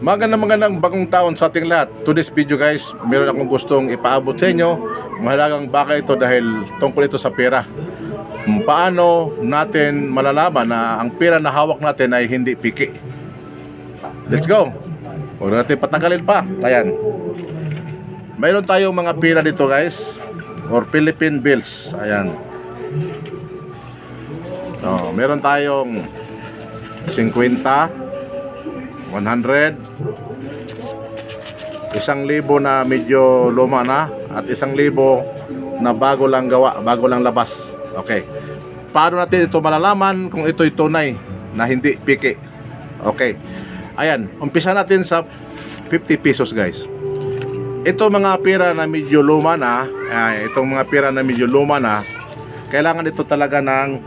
Magandang magandang bagong taon sa ating lahat. To this video guys, meron akong gustong ipaabot sa inyo. Mahalagang baka ito dahil tungkol ito sa pera. Kung paano natin malalaman na ang pera na hawak natin ay hindi piki. Let's go! Huwag natin patagalin pa. Ayan. Mayroon tayong mga pera dito guys. Or Philippine bills. Ayan. Oh, meron tayong 50, 100, isang libo na medyo luma na at isang libo na bago lang gawa, bago lang labas. Okay. Paano natin ito malalaman kung ito'y tunay na hindi piki? Okay. Ayan, umpisa natin sa 50 pesos guys. Ito mga pera na medyo luma na, ay, itong mga pera na medyo luma na, kailangan ito talaga ng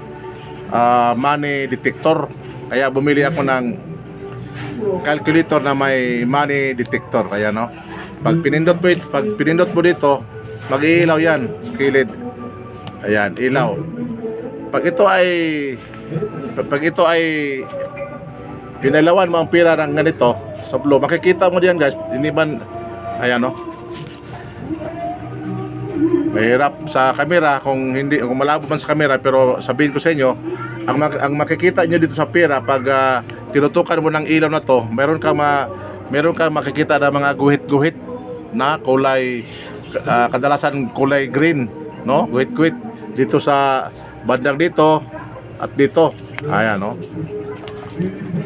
ah, money detector. Kaya bumili ako ng calculator na may money detector. Kaya no, pag pinindot mo ito, pag pinindot mo dito, mag-iilaw yan kilid. Ayan, ilaw. Pag ito ay pag ito ay pinalawan mo ang pira ng ganito sa blue, makikita mo diyan guys, iniban ayan no. Mahirap sa camera kung hindi kung malabo man sa camera pero sabihin ko sa inyo ang ang makikita niyo dito sa pera pag ah, tinutukan mo ng ilaw na to meron ka ma meron ka makikita na mga guhit-guhit na kulay ah, kadalasan kulay green no? Guhit-guhit dito sa bandang dito at dito. Ayan no?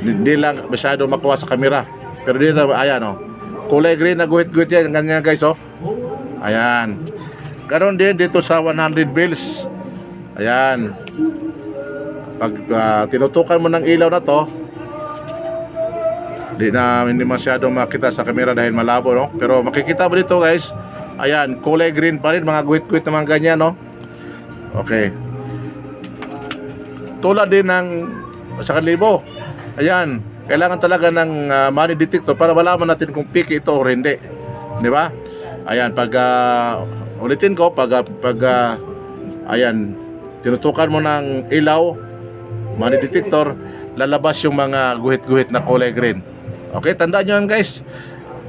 Hindi lang masyado makuha sa camera pero dito ayan no? Kulay green na guhit-guhit yan ganyan guys oh. Ayan. Ganon din dito sa 100 bills. Ayan. Pag ah, tinutukan mo ng ilaw na to, di na hindi masyadong makita sa camera dahil malabo, no? Pero makikita mo dito, guys. Ayan, kulay green pa rin, mga guhit-guhit na mga ganyan, no? Okay. Tulad din ng sa kalibo. Ayan, kailangan talaga ng ah, money detector para malaman natin kung piki ito o hindi. Di ba? Ayan, pag ah, ulitin ko, pag, ah, pag ah, ayan, tinutukan mo ng ilaw, money detector, lalabas yung mga guhit-guhit na kulay green. Okay, tandaan nyo yan guys.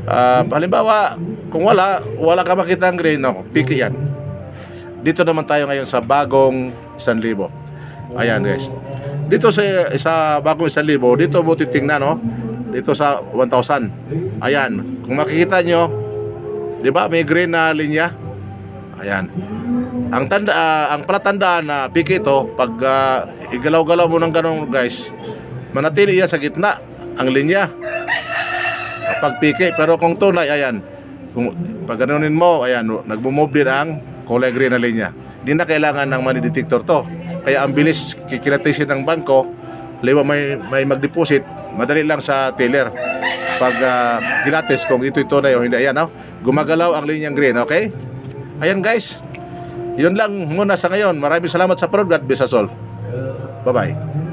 Ah, halimbawa, kung wala, wala ka makita ang green, no, piki yan. Dito naman tayo ngayon sa bagong 1,000. Ayan guys. Dito sa sa bagong 1,000, dito mo titingnan no. Dito sa 1,000. Ayan, kung makikita nyo, 'di ba, may green na linya. Ayan. Ang tanda ah, ang palatandaan na piki ito pag ah, igalaw-galaw mo ng ganun guys, manatili yan sa gitna ang linya. Kapag piki, pero kung tunay, ayan, kung pag ganunin mo, ayan, nagmo-move din ang kulay green na linya. Hindi na kailangan ng money detector to. Kaya ang bilis kikilatisin ng bangko, liwa may, may mag-deposit, madali lang sa teller. Pag uh, kilatis kung ito'y tunay o hindi, ayan, no? gumagalaw ang linyang green, okay? Ayan guys, yun lang muna sa ngayon. Maraming salamat sa panood. God bless us all. Bye-bye.